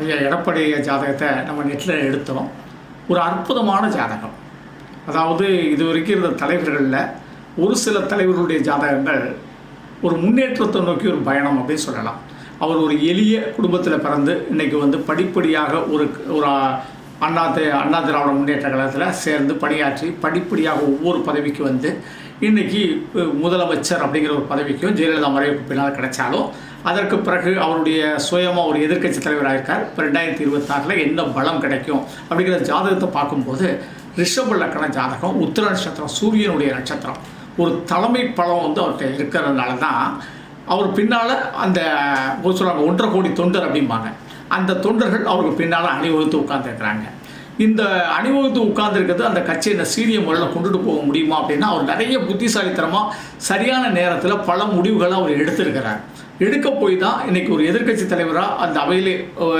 ஐயா எடப்பாடி ஜாதகத்தை நம்ம நெட்டில் எடுத்தோம். ஒரு அற்புதமான ஜாதகம். அதாவது இது வரைக்கும் இருந்த தலைவர்களில் ஒரு சில தலைவர்களுடைய ஜாதகங்கள் ஒரு முன்னேற்றத்தை நோக்கி ஒரு பயணம் அப்படின்னு சொல்லலாம். அவர் ஒரு எளிய குடும்பத்தில் பிறந்து இன்றைக்கி வந்து படிப்படியாக ஒரு ஒரு அண்ணா அண்ணா திராவிட முன்னேற்ற கழகத்தில் சேர்ந்து பணியாற்றி படிப்படியாக ஒவ்வொரு பதவிக்கு வந்து இன்னைக்கு முதலமைச்சர் அப்படிங்கிற ஒரு பதவிக்கும் ஜெயலலிதா மறைவுக்கு பின்னால் கிடைச்சாலும் அதற்கு பிறகு அவருடைய சுயமாக ஒரு எதிர்க்கட்சி தலைவராக இருக்கார் இப்போ ரெண்டாயிரத்தி இருபத்தாறில் என்ன பலம் கிடைக்கும் அப்படிங்கிற ஜாதகத்தை பார்க்கும்போது ரிஷப லக்கண ஜாதகம் உத்திர நட்சத்திரம் சூரியனுடைய நட்சத்திரம். ஒரு தலைமை பலம் வந்து அவர்கிட்ட இருக்கிறதுனால தான் அவர் பின்னால் அந்த ஒரு சொல்லுவாங்க ஒன்றரை கோடி தொண்டர் அப்படிம்பாங்க. அந்த தொண்டர்கள் அவருக்கு பின்னால் அணிவகுத்து உட்கார்ந்துருக்கிறாங்க. இந்த அணிவகுத்து உட்கார்ந்துருக்கிறது அந்த கட்சியை இந்த சீரிய முறையில் கொண்டுட்டு போக முடியுமா அப்படின்னா அவர் நிறைய புத்திசாலித்தனமாக சரியான நேரத்தில் பல முடிவுகளை அவர் எடுத்திருக்கிறார். எடுக்க போய் தான் இன்னைக்கு ஒரு எதிர்க்கட்சி தலைவராக அந்த அவையிலே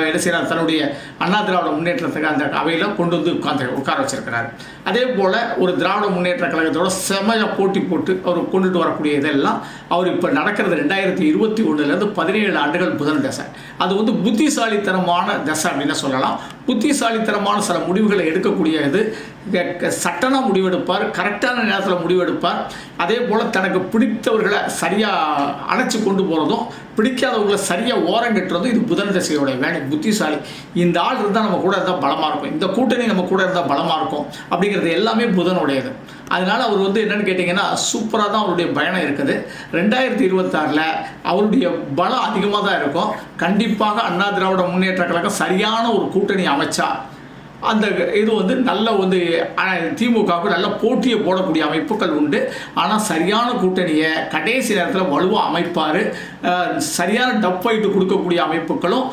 என்ன செய்யறார் தன்னுடைய அண்ணா திராவிட முன்னேற்றத்துக்கு அந்த அவையில் கொண்டு வந்து உட்காந்து உட்கார வச்சிருக்கிறார். அதே போல் ஒரு திராவிட முன்னேற்ற கழகத்தோட செமையாக போட்டி போட்டு அவர் கொண்டுட்டு வரக்கூடிய இதெல்லாம் அவர் இப்போ நடக்கிறது ரெண்டாயிரத்தி இருபத்தி ஒன்றுலேருந்து பதினேழு ஆண்டுகள் புதன் தசை. அது வந்து புத்திசாலித்தனமான தசை அப்படின்னு சொல்லலாம். புத்திசாலித்தனமான சில முடிவுகளை எடுக்கக்கூடிய இது. சட்டனாக முடிவெடுப்பார் கரெக்டான நேரத்தில் முடிவெடுப்பார். அதே போல் தனக்கு பிடித்தவர்களை சரியாக அணைச்சி கொண்டு போகிறதும் பிடிக்காதவர்களை சரியாக ஓரம் கட்டுறதும் இது புதன் தசையோட வேலை புத்திசாலி. இந்த ஆள் இருந்தால் நம்ம கூட இருந்தால் பலமாக இருக்கும். இந்த கூட்டணி நம்ம கூட இருந்தால் பலமாக இருக்கும். அப்படிங்கிறது எல்லாமே புதனுடையது. அதனால் அவர் வந்து என்னன்னு கேட்டிங்கன்னா சூப்பராக தான் அவருடைய பயணம் இருக்குது. ரெண்டாயிரத்தி இருபத்தாறில் அவருடைய பலம் அதிகமாக தான் இருக்கும். கண்டிப்பாக அண்ணா திராவிட முன்னேற்ற கழகம் சரியான ஒரு கூட்டணி அமைச்சா அந்த இது வந்து நல்ல வந்து திமுகவுக்கு நல்ல போட்டியை போடக்கூடிய அமைப்புகள் உண்டு. ஆனால் சரியான கூட்டணியை கடைசி நேரத்தில் வலுவாக அமைப்பார். சரியான டப் ஃபைட்டு கொடுக்கக்கூடிய அமைப்புகளும்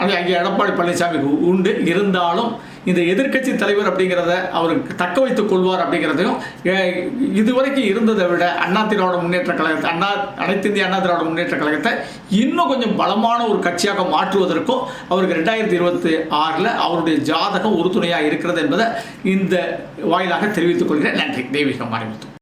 அங்கே எடப்பாடி பழனிசாமிக்கு உண்டு. இருந்தாலும் இந்த எதிர்க்கட்சி தலைவர் அப்படிங்கிறத அவர் தக்க வைத்துக் கொள்வார் அப்படிங்கிறதையும் இதுவரைக்கும் இருந்ததை விட அண்ணா திராவிட முன்னேற்ற கழகத்தை அண்ணா அனைத்து இந்திய அண்ணா திராவிட முன்னேற்ற கழகத்தை இன்னும் கொஞ்சம் பலமான ஒரு கட்சியாக மாற்றுவதற்கும் அவருக்கு ரெண்டாயிரத்தி இருபத்தி ஆறில் அவருடைய ஜாதகம் உறுதுணையாக இருக்கிறது என்பதை இந்த வாயிலாக தெரிவித்துக் கொள்கிறேன். நன்றி. தெய்வீகம் ஆரம்பித்தோம்